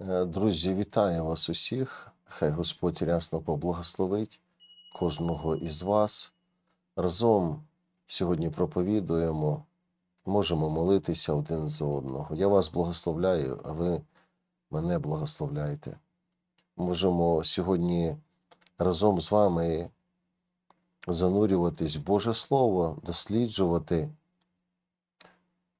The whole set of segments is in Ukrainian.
Е, Друзі, вітаю вас усіх. Хай Господь рясно поблагословить кожного із вас. Разом сьогодні проповідуємо, можемо молитися один за одного. Я вас благословляю, а ви мене благословляйте. Можемо сьогодні разом з вами занурюватись в Боже Слово, досліджувати,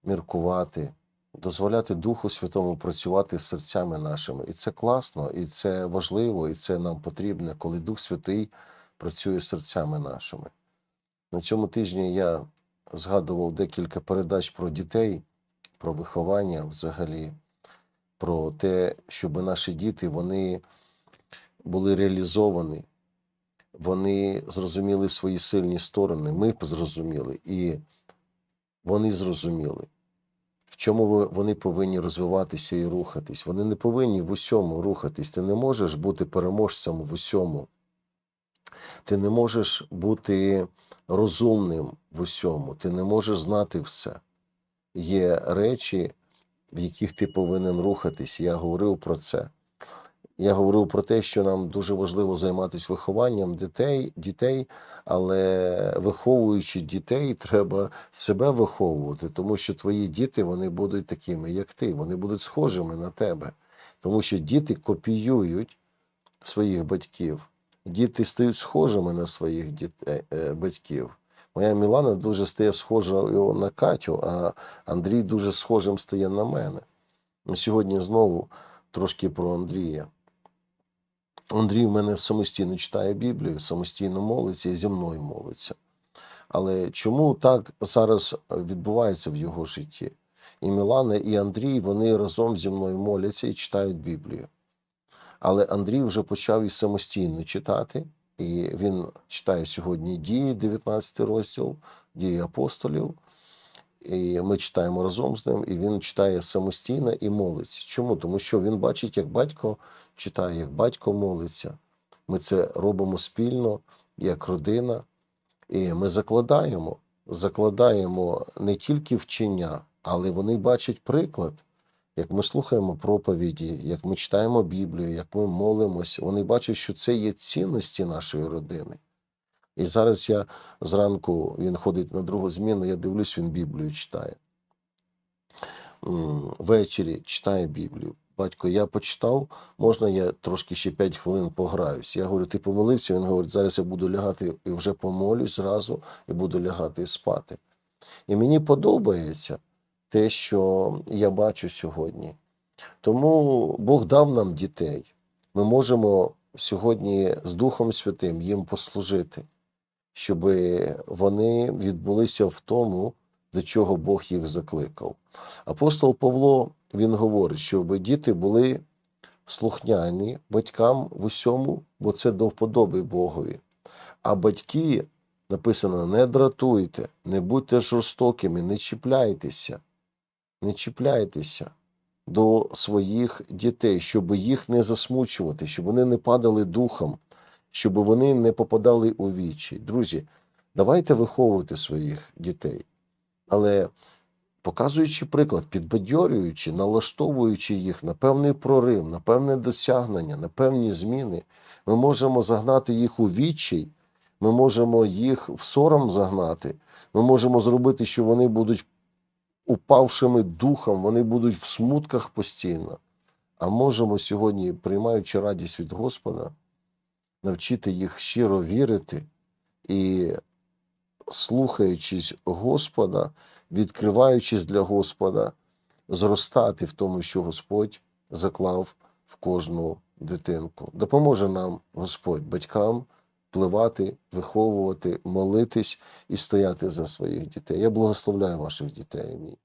міркувати дозволяти Духу Святому працювати з серцями нашими. І це класно, і це важливо, і це нам потрібно, коли Дух Святий працює з серцями нашими. На цьому тижні я згадував декілька передач про дітей, про виховання взагалі, про те, щоб наші діти вони були реалізовані, вони зрозуміли свої сильні сторони, ми зрозуміли, і вони зрозуміли в чому вони повинні розвиватися і рухатись. Вони не повинні в усьому рухатись. Ти не можеш бути переможцем в усьому. Ти не можеш бути розумним в усьому. Ти не можеш знати все. Є речі, в яких ти повинен рухатись. Я говорив про це. Я говорив про те, що нам дуже важливо займатися вихованням дітей, дітей, але виховуючи дітей, треба себе виховувати, тому що твої діти вони будуть такими, як ти. Вони будуть схожими на тебе. Тому що діти копіюють своїх батьків. Діти стають схожими на своїх дітей, е, батьків. Моя Мілана дуже стає схожою на Катю, а Андрій дуже схожим стає на мене. Сьогодні знову трошки про Андрія. Андрій в мене самостійно читає Біблію, самостійно молиться і зі мною молиться. Але чому так зараз відбувається в його житті? І Мілана, і Андрій вони разом зі мною моляться і читають Біблію. Але Андрій вже почав і самостійно читати, і він читає сьогодні дії, 19 розділ, дії апостолів. І ми читаємо разом з ним, і він читає самостійно і молиться. Чому? Тому що він бачить, як батько читає, як батько молиться. Ми це робимо спільно, як родина, і ми закладаємо, закладаємо не тільки вчення, але вони бачать приклад. Як ми слухаємо проповіді, як ми читаємо Біблію, як ми молимося, вони бачать, що це є цінності нашої родини. І зараз я зранку він ходить на другу зміну, я дивлюсь, він Біблію читає. Ввечері читає Біблію. Батько, я почитав, можна я трошки ще 5 хвилин пограюсь. Я говорю, ти помолився? Він говорить, зараз я буду лягати і вже помолюсь зразу, і буду лягати і спати. І мені подобається те, що я бачу сьогодні. Тому Бог дав нам дітей. Ми можемо сьогодні з Духом Святим їм послужити, щоб вони відбулися в тому, до чого Бог їх закликав. Апостол Павло він говорить, щоб діти були слухняні батькам в усьому, бо це до вподоби Богові. А батьки написано: не дратуйте, не будьте жорстокими, не чіпляйтеся, не чіпляйтеся до своїх дітей, щоб їх не засмучувати, щоб вони не падали духом, щоб вони не попадали у вічі. Друзі, давайте виховувати своїх дітей, але показуючи приклад, підбадьорюючи, налаштовуючи їх на певний прорив, на певне досягнення, на певні зміни, ми можемо загнати їх у відчай, ми можемо їх в сором загнати, ми можемо зробити, що вони будуть упавшими духом, вони будуть в смутках постійно. А можемо сьогодні, приймаючи радість від Господа, навчити їх щиро вірити і, слухаючись Господа, відкриваючись для Господа, зростати в тому, що Господь заклав в кожну дитинку. Допоможе нам Господь, батькам, впливати, виховувати, молитись і стояти за своїх дітей. Я благословляю ваших дітей. Амінь.